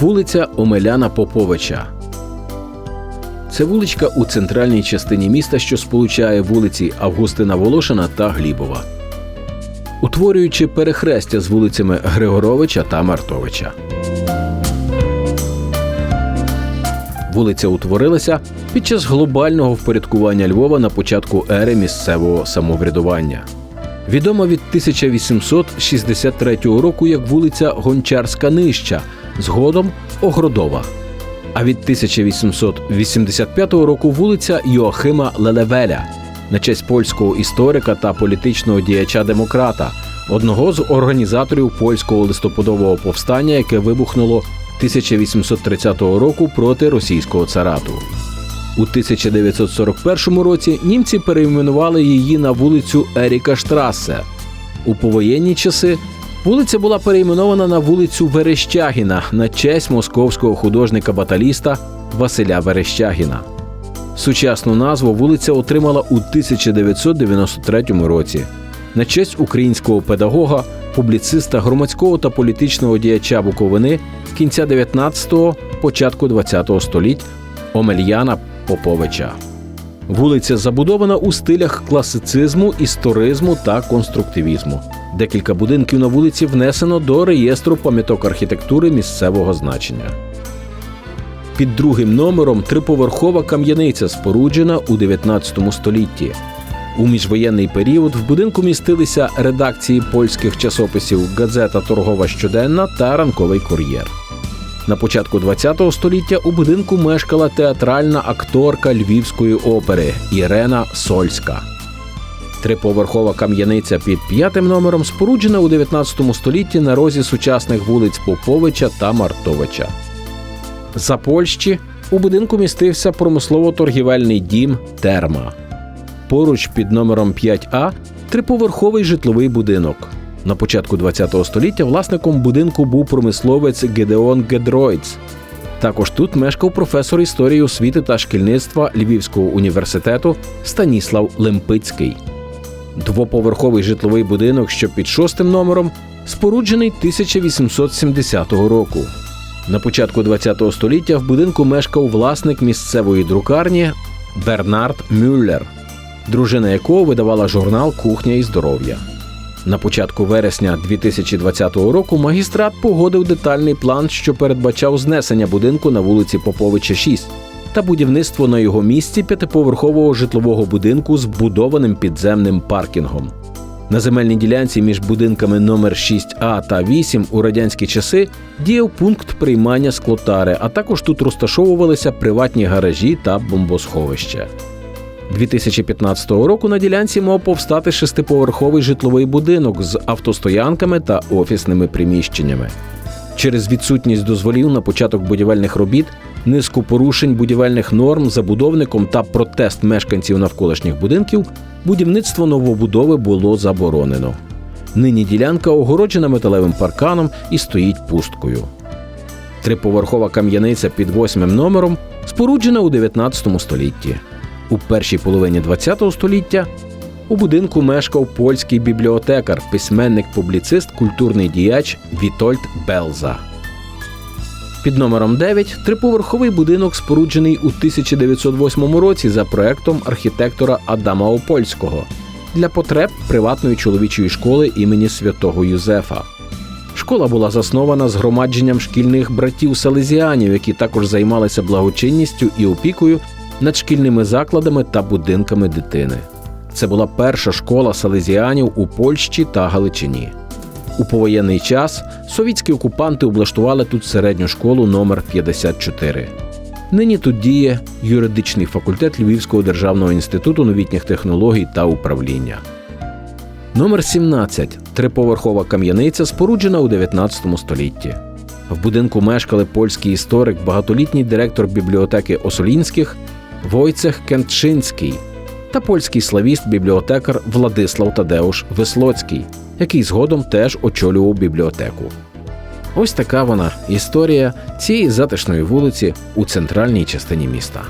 Вулиця Омеляна Поповича. Це вуличка у центральній частині міста, що сполучає вулиці Августина Волошина та Глібова, утворюючи перехрестя з вулицями Григоровича та Мартовича. Вулиця утворилася під час глобального впорядкування Львова на початку ери місцевого самоврядування. Відома від 1863 року як вулиця Гончарська Нижча, згодом Огродова. А від 1885 року вулиця Йоахима Лелевеля на честь польського історика та політичного діяча-демократа, одного з організаторів польського листопадового повстання, яке вибухнуло 1830 року проти російського царату. У 1941 році німці перейменували її на вулицю Еріка Штрасе. У повоєнні часи вулиця була перейменована на вулицю Верещагіна на честь московського художника-баталіста Василя Верещагіна. Сучасну назву вулиця отримала у 1993 році на честь українського педагога, публіциста, громадського та політичного діяча Буковини кінця 19-го, початку 20-го століть Омельяна Поповича. Вулиця забудована у стилях класицизму, історизму та конструктивізму. Декілька будинків на вулиці внесено до реєстру пам'яток архітектури місцевого значення. Під другим номером триповерхова кам'яниця, споруджена у 19 столітті. У міжвоєнний період в будинку містилися редакції польських часописів Газета Торгова щоденна та Ранковий кур'єр. На початку ХХ століття у будинку мешкала театральна акторка Львівської опери Ірена Сольська. Триповерхова кам'яниця під п'ятим номером споруджена у 19 столітті на розі сучасних вулиць Поповича та Мартовича. За Польщі у будинку містився промислово-торгівельний дім Терма. Поруч під номером 5А триповерховий житловий будинок. На початку ХХ століття власником будинку був промисловець Гедеон Гедройц. Також тут мешкав професор історії освіти та шкільництва Львівського університету Станіслав Лемпицький. Двоповерховий житловий будинок, що під шостим номером, споруджений 1870 року. На початку ХХ століття в будинку мешкав власник місцевої друкарні Бернард Мюллер, дружина якого видавала журнал Кухня і здоров'я. На початку вересня 2020 року магістрат погодив детальний план, що передбачав знесення будинку на вулиці Поповича 6 та будівництво на його місці п'ятиповерхового житлового будинку з будованим підземним паркінгом. На земельній ділянці між будинками номер 6А та 8 у радянські часи діяв пункт приймання склотари, а також тут розташовувалися приватні гаражі та бомбосховища. 2015 року на ділянці мав повстати шестиповерховий житловий будинок з автостоянками та офісними приміщеннями. Через відсутність дозволів на початок будівельних робіт, низку порушень будівельних норм забудовником та протест мешканців навколишніх будинків, будівництво новобудови було заборонено. Нині ділянка огороджена металевим парканом і стоїть пусткою. Триповерхова кам'яниця під восьмим номером споруджена у 19 столітті. У першій половині ХХ століття у будинку мешкав польський бібліотекар, письменник, публіцист, культурний діяч Вітольд Белза. Під номером 9 триповерховий будинок споруджений у 1908 році за проектом архітектора Адама Опольського для потреб приватної чоловічої школи імені святого Юзефа. Школа була заснована згромадженням шкільних братів селезіанів, які також займалися благочинністю і опікою над шкільними закладами та будинками дитини. Це була перша школа салезіанів у Польщі та Галичині. У повоєнний час совітські окупанти облаштували тут середню школу номер 54 Нині тут діє юридичний факультет Львівського державного інституту новітніх технологій та управління. Номер 17 триповерхова кам'яниця, споруджена у 19 столітті. В будинку мешкали польський історик, багатолітній директор бібліотеки Осолінських Войцех Кентшинський та польський славіст бібліотекар Владислав Тадеуш Веслоцький, який згодом теж очолював бібліотеку. Ось така вона історія цієї затишної вулиці у центральній частині міста.